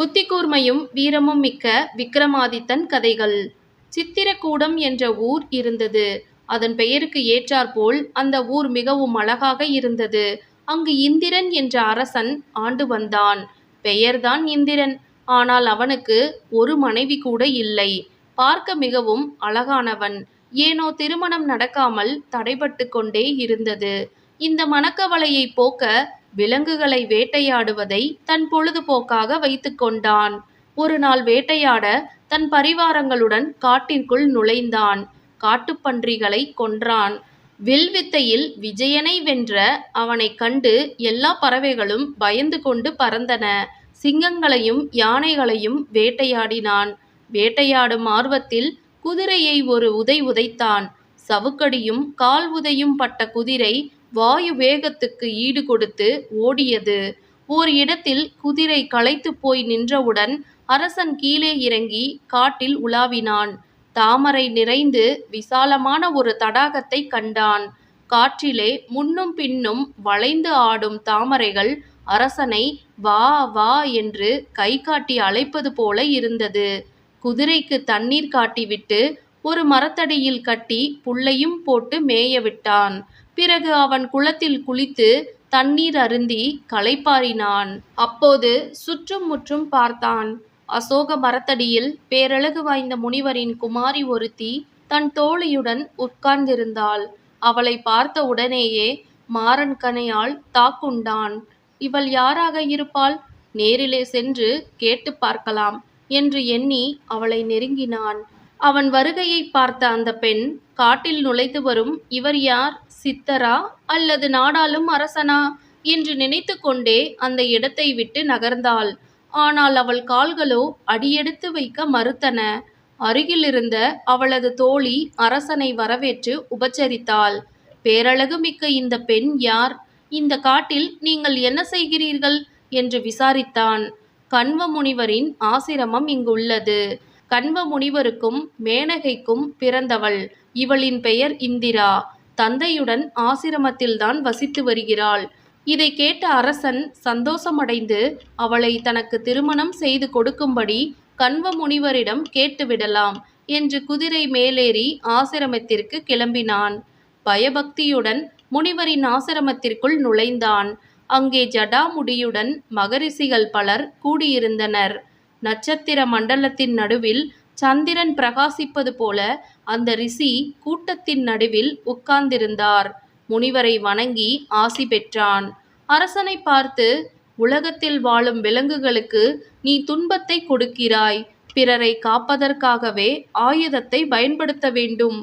புத்தி கூர்மையும் வீரமும் மிக்க விக்ரமாதித்தன் கதைகள். சித்திரக்கூடம் என்ற ஊர் இருந்தது. அதன் பெயருக்கு ஏற்றாற்போல் அந்த ஊர் மிகவும் அழகாக இருந்தது. அங்கு இந்திரன் என்ற அரசன் ஆண்டு வந்தான். பெயர்தான் இந்திரன். ஆனால் அவனுக்கு ஒரு மனைவி கூட இல்லை. பார்க்க மிகவும் அழகானவன். ஏனோ திருமணம் நடக்காமல் தடைபட்டு கொண்டே இருந்தது. இந்த மனக்கவலையை போக்க விலங்குகளை வேட்டையாடுவதை தன் பொழுதுபோக்காக வைத்துக்கொண்டான் ஒரு நாள் வேட்டையாட தன் பரிவாரங்களுடன் காட்டிற்குள் நுழைந்தான். காட்டுப்பன்றிகளை கொன்றான். வில்வித்தையில் விஜயனை வென்ற அவனை கண்டு எல்லா பறவைகளும் பயந்து கொண்டு பறந்தன. சிங்கங்களையும் யானைகளையும் வேட்டையாடினான். வேட்டையாடும் ஆர்வத்தில் குதிரையை ஒரு உதை உதைத்தான். சவுக்கடியும் கால் உதையும் பட்ட குதிரை வாயு வேகத்துக்கு ஈடு கொடுத்து ஓடியது. ஓர் இடத்தில் குதிரை களைத்து போய் நின்றவுடன் அரசன் கீழே இறங்கி காட்டில் உலாவினான். தாமரை நிறைந்து விசாலமான ஒரு தடாகத்தை கண்டான். காற்றிலே முன்னும் பின்னும் வளைந்து ஆடும் தாமரைகள் அரசனை வா வா என்று கை காட்டி அழைப்பது போல இருந்தது. குதிரைக்கு தண்ணீர் காட்டிவிட்டு ஒரு மரத்தடியில் கட்டி புல்லையும் போட்டு மேய விட்டான். பிறகு அவன் குளத்தில் குளித்து தண்ணீர் அருந்தி களைப்பாறினான். அப்போது சுற்றும் முற்றும் பார்த்தான். அசோக மரத்தடியில் பேரழகு வாய்ந்த முனிவரின் குமாரி ஒருத்தி தன் தோழியுடன் உட்கார்ந்திருந்தாள். அவளை பார்த்த உடனேயே மாறன் கனையால் தாக்குண்டான். இவள் யாராக இருப்பாள்? நேரிலே சென்று கேட்டு பார்க்கலாம் என்று எண்ணி அவளை நெருங்கினான். அவன் வருகையை பார்த்த அந்த பெண் காட்டில் நுழைந்து வரும் இவர் யார்? சித்தரா? அல்லது நாடாளும் அரசனா? என்று நினைத்து கொண்டே அந்த இடத்தை விட்டு நகர்ந்தாள். ஆனால் அவள் கால்களோ அடியெடுத்து வைக்க மறுத்தன. அருகிலிருந்த அவளது தோழி அரசனை வரவேற்று உபச்சரித்தாள். பேரழகு மிக்க இந்த பெண் யார்? இந்த காட்டில் நீங்கள் என்ன செய்கிறீர்கள்? என்று விசாரித்தான். கண்வ முனிவரின் ஆசிரமம் இங்குள்ளது கண்வ முனிவருக்கும் மேனகைக்கும் பிறந்தவள். இவளின் பெயர் இந்திரா. தந்தையுடன் ஆசிரமத்தில்தான் வசித்து வருகிறாள். இதை கேட்ட அரசன் சந்தோஷமடைந்து அவளை தனக்கு திருமணம் செய்து கொடுக்கும்படி கண்வ முனிவரிடம் கேட்டுவிடலாம் என்று குதிரை மேலேறி ஆசிரமத்திற்கு கிளம்பினான். பயபக்தியுடன் முனிவரின் ஆசிரமத்திற்குள் நுழைந்தான். அங்கே ஜடாமுடியுடன் மகரிஷிகள் பலர் கூடியிருந்தனர். நட்சத்திர மண்டலத்தின் நடுவில் சந்திரன் பிரகாசிப்பது போல அந்த ரிஷி கூட்டத்தின் நடுவில் உட்கார்ந்திருந்தார். முனிவரை வணங்கி ஆசி பெற்றான். அரசனை பார்த்து உலகத்தில் வாழும் விலங்குகளுக்கு நீ துன்பத்தை கொடுக்கிறாய். பிறரை காப்பதற்காகவே ஆயுதத்தை பயன்படுத்த வேண்டும்.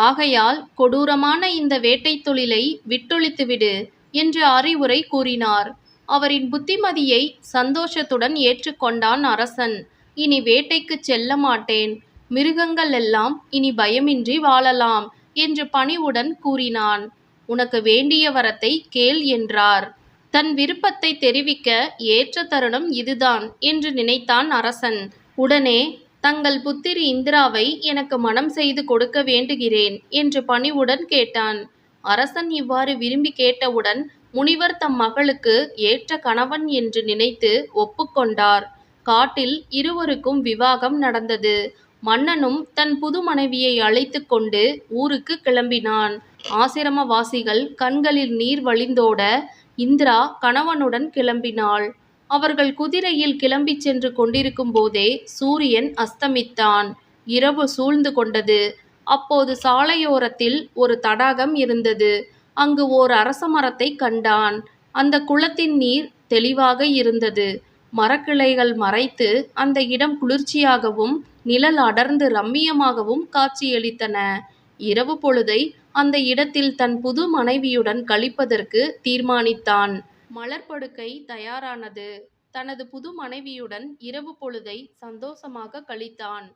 ஆகையால் கொடூரமான இந்த வேட்டை தொழிலை விட்டொழித்துவிடு என்று அறிவுரை கூறினார். அவரின் புத்திமதியை சந்தோஷத்துடன் ஏற்றுக்கொண்டான் அரசன். இனி வேட்டைக்கு செல்ல மாட்டேன். மிருகங்கள் எல்லாம் இனி பயமின்றி வாழலாம் என்று பணிவுடன் கூறினான். உனக்கு வேண்டிய வரத்தை கேள் என்றார். தன் விருப்பத்தை தெரிவிக்க ஏற்ற தருணம் இதுதான் என்று நினைத்தான் அரசன். உடனே தங்கள் புத்திரி இந்திராவை எனக்கு மனம் செய்து கொடுக்க வேண்டுகிறேன் என்று பணிவுடன் கேட்டான். அரசன் இவ்வாறு விரும்பி கேட்டவுடன் முனிவர் தம் மகளுக்கு ஏற்ற கணவன் என்று நினைத்து ஒப்புக்கொண்டார். காட்டில் இருவருக்கும் விவாகம் நடந்தது. மன்னனும் தன் புது மனைவியை அழைத்து கொண்டு ஊருக்கு கிளம்பினான். ஆசிரமவாசிகள் கண்களில் நீர் வழிந்தோட இந்திரா கணவனுடன் கிளம்பினாள். அவர்கள் குதிரையில் கிளம்பிச் சென்று கொண்டிருக்கும் போதே சூரியன் அஸ்தமித்தான். இரவு சூழ்ந்து கொண்டது. அப்போது சாலையோரத்தில் ஒரு தடாகம் இருந்தது. அங்கு ஓர் அரச மரத்தை கண்டான். அந்த குளத்தின் நீர் தெளிவாக இருந்தது. மரக்கிளைகள் மறைத்து அந்த இடம் குளிர்ச்சியாகவும் நிழல் அடர்ந்து ரம்மியமாகவும் காட்சியளித்தன. இரவு பொழுதை அந்த இடத்தில் தன் புது மனைவியுடன் கழிப்பதற்கு தீர்மானித்தான். மலர்படுக்கை தயாரானது. தனது புது மனைவியுடன் இரவு பொழுதை சந்தோஷமாக கழித்தான்.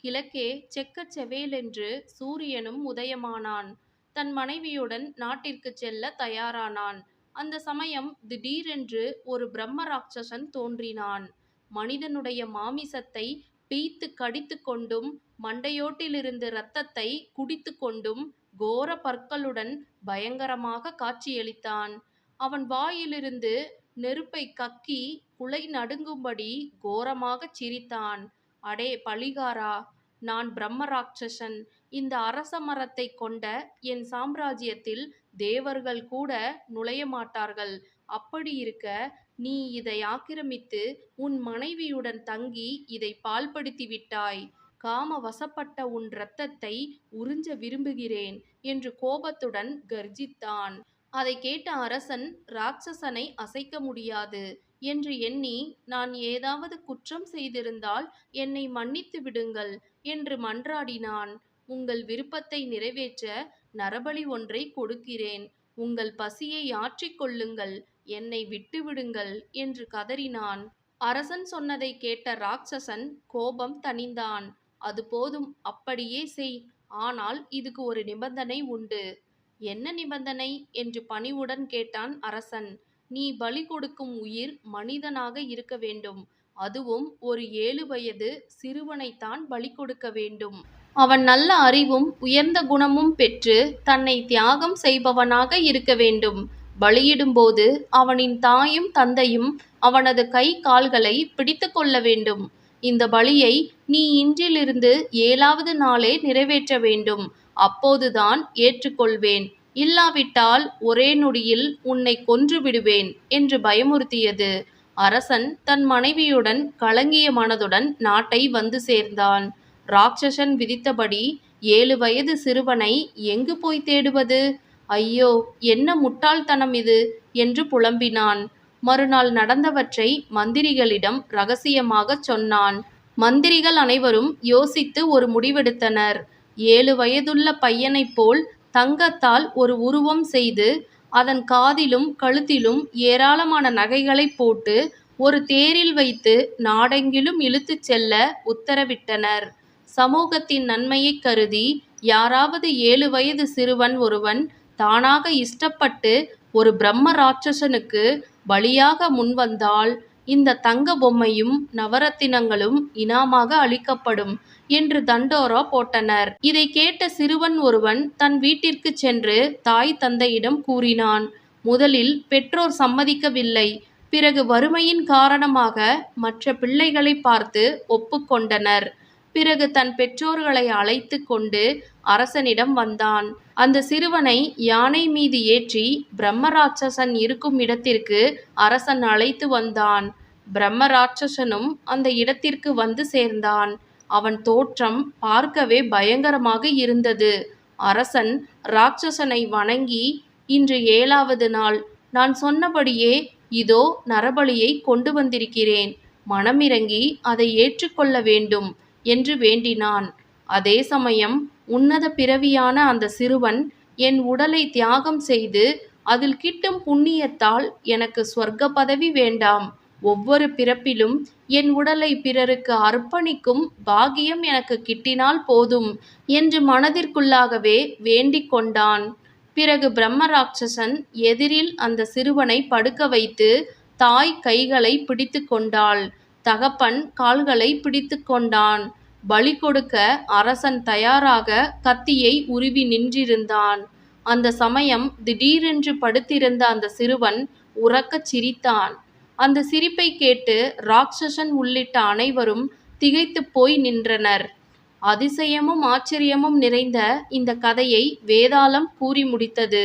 கிழக்கே செக்கச் செவேலென்று சூரியனும் உதயமானான். தன் மனைவியுடன் நாட்டிற்கு செல்ல தயாரானான். அந்த சமயம் திடீரென்று ஒரு பிரம்ம ராட்சசன் தோன்றினான். மனிதனுடைய மாமிசத்தை பீய்த்து கடித்து கொண்டும் மண்டையோட்டிலிருந்து இரத்தத்தை குடித்து கொண்டும் கோர பற்களுடன் பயங்கரமாக காட்சியளித்தான். அவன் வாயிலிருந்து நெருப்பை கக்கி குலை நடுங்கும்படி கோரமாகச் சிரித்தான். அடே பழிகாரா நான் பிரம்ம ராட்சசன். இந்த அரச மரத்தை கொண்ட என் சாம்ராஜ்யத்தில் தேவர்கள் கூட நுழைய மாட்டார்கள். அப்படி இருக்க நீ இதை ஆக்கிரமித்து உன் மனைவியுடன் தங்கி இதை பால்படுத்தி விட்டாய். காம வசப்பட்ட உன் இரத்தத்தை உறிஞ்ச விரும்புகிறேன் என்று கோபத்துடன் கர்ஜித்தான். அதை கேட்ட அரசன் ராட்சசனை அசைக்க முடியாது என்று எண்ணி நான் ஏதாவது குற்றம் செய்திருந்தால் என்னை மன்னித்து விடுங்கள் என்று மன்றாடினான். உங்கள் விருப்பத்தை நிறைவேற்ற நரபலி ஒன்றை கொடுக்கிறேன். உங்கள் பசியை ஆற்றிக்கொள்ளுங்கள் என்னை விட்டுவிடுங்கள் என்று கதறினான். அரசன் சொன்னதை கேட்ட ராட்சசன் கோபம் தணிந்தான். அது போதும் அப்படியே செய். ஆனால் இதுக்கு ஒரு நிபந்தனை உண்டு. என்ன நிபந்தனை? என்று பணிவுடன் கேட்டான் அரசன். நீ பலி கொடுக்கும் உயிர் மனிதனாக இருக்க வேண்டும். அதுவும் ஒரு ஏழு வயது சிறுவனைத்தான் பலி கொடுக்க வேண்டும். அவன் நல்ல அறிவும் உயர்ந்த குணமும் பெற்று தன்னை தியாகம் செய்பவனாக இருக்க வேண்டும். பலியிடும்போது அவனின் தாயும் தந்தையும் அவனது கை கால்களை பிடித்து கொள்ள வேண்டும். இந்த பலியை நீ இன்றிலிருந்து ஏழாவது நாளே நிறைவேற்ற வேண்டும். அப்போதுதான் ஏற்றுக்கொள்வேன். இல்லாவிட்டால் ஒரே நொடியில் உன்னை கொன்று விடுவேன் என்று பயமுறுத்தியது. அரசன் தன் மனைவியுடன் கலங்கிய மனதுடன் நாட்டை வந்து சேர்ந்தான். ராட்சசன் விதித்தபடி ஏழு வயது சிறுவனை எங்கு போய் தேடுவது? ஐயோ என்ன முட்டாள்தனம் இது? என்று புலம்பினான். மறுநாள் நடந்தவற்றை மந்திரிகளிடம் ரகசியமாகச் சொன்னான். மந்திரிகள் அனைவரும் யோசித்து ஒரு முடிவெடுத்தனர். ஏழு வயதுள்ள பையனைப் போல் தங்கத்தால் ஒரு உருவம் செய்து அதன் காதிலும் கழுத்திலும் ஏராளமான நகைகளை போட்டு ஒரு தேரில் வைத்து நாடெங்கிலும் இழுத்துச் செல்ல உத்தரவிட்டனர். சமூகத்தின் நன்மையைக் கருதி யாராவது ஏழு வயது சிறுவன் ஒருவன் தானாக இஷ்டப்பட்டு ஒரு பிரம்ம ராட்சசனுக்கு பலியாக முன்வந்தால் இந்த தங்க பொம்மையும் நவரத்தினங்களும் இனாமாக அளிக்கப்படும் என்று தண்டோரா போட்டனர். இதை கேட்ட சிறுவன் ஒருவன் தன் வீட்டிற்கு சென்று தாய் தந்தையிடம் கூறினான் முதலில் பெற்றோர் சம்மதிக்கவில்லை. பிறகு வறுமையின் காரணமாக மற்ற பிள்ளைகளை பார்த்து ஒப்புக்கொண்டனர் பிறகு தன் பெற்றோர்களை அழைத்து கொண்டு அரசனிடம் வந்தான். அந்த சிறுவனை யானை மீது ஏற்றி பிரம்மராட்சசன் இருக்கும் இடத்திற்கு அரசன் அழைத்து வந்தான். பிரம்மராட்சசனும் அந்த இடத்திற்கு வந்து சேர்ந்தான். அவன் தோற்றம் பார்க்கவே பயங்கரமாக இருந்தது. அரசன் ராட்சசனை வணங்கி இன்று ஏழாவது நாள். நான் சொன்னபடியே இதோ நரபலியை கொண்டு வந்திருக்கிறேன். மனமிறங்கி அதை ஏற்றுக்கொள்ள வேண்டும். என்று வேண்டினான். அதே சமயம் உன்னத பிறவியான அந்த சிறுவன் என் உடலை தியாகம் செய்து அதில் கிட்டும் புண்ணியத்தால் எனக்கு சொர்க்க பதவி வேண்டாம். ஒவ்வொரு பிறப்பிலும் என் உடலை பிறருக்கு அர்ப்பணிக்கும் பாகியம் எனக்கு கிட்டினால் போதும் என்று மனதிற்குள்ளாகவே வேண்டிக் கொண்டான். பிறகு பிரம்மராட்சசன் எதிரில் அந்த சிறுவனை படுக்க வைத்து தாய் கைகளை பிடித்து கொண்டாள். தகப்பன் கால்களை பிடித்து கொண்டான். பலி கொடுக்க அரசன் தயாராக கத்தியை உருவி நின்றிருந்தான். அந்த சமயம் திடீரென்று படுத்திருந்த அந்த சிறுவன் உறக்கச் சிரித்தான். அந்த சிரிப்பை கேட்டு ராட்சசன் உள்ளிட்ட அனைவரும் திகைத்துப் போய் நின்றனர். அதிசயமும் ஆச்சரியமும் நிறைந்த இந்த கதையை வேதாளம் கூறி முடித்தது.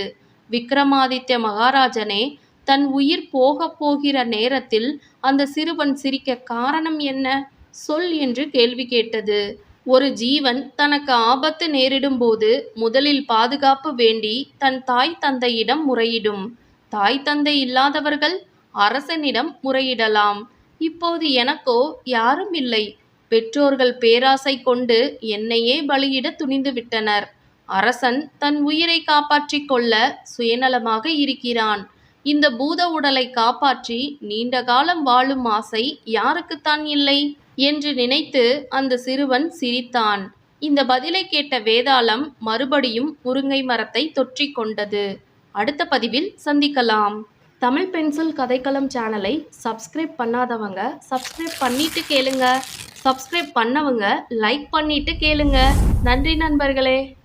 விக்ரமாதித்ய மகாராஜனே தன் உயிர் போகப் போகிற நேரத்தில் அந்த சிறுவன் சிரிக்க காரணம் என்ன? சொல் என்று கேள்வி கேட்டது. ஒரு ஜீவன் தனக்கு ஆபத்து நேரிடும்போது முதலில் பாதுகாப்பு வேண்டி தன் தாய் தந்தையிடம் முறையிடும். தாய் தந்தை இல்லாதவர்கள் அரசனிடம் முறையிடலாம். இப்போது எனக்கோ யாரும் இல்லை. பெற்றோர்கள் பேராசை கொண்டு என்னையே பலியிட துணிந்து விட்டனர். அரசன் தன் உயிரை காப்பாற்றிக் கொள்ள சுயநலமாக இருக்கிறான். இந்த பூத உடலை காப்பாற்றி நீண்ட காலம் வாழும் ஆசை யாருக்குத்தான் இல்லை என்று நினைத்து அந்த சிறுவன் சிரித்தான். இந்த பதிலை கேட்ட வேதாளம் மறுபடியும் முருங்கை மரத்தை தொற்றிக் கொண்டது. அடுத்த பதிவில் சந்திக்கலாம். தமிழ் பென்சில் கதைக்களம் சேனலை சப்ஸ்கிரைப் பண்ணாதவங்க சப்ஸ்கிரைப் பண்ணிட்டு கேளுங்க. சப்ஸ்கிரைப் பண்ணவங்க லைக் பண்ணிட்டு கேளுங்க. நன்றி நண்பர்களே.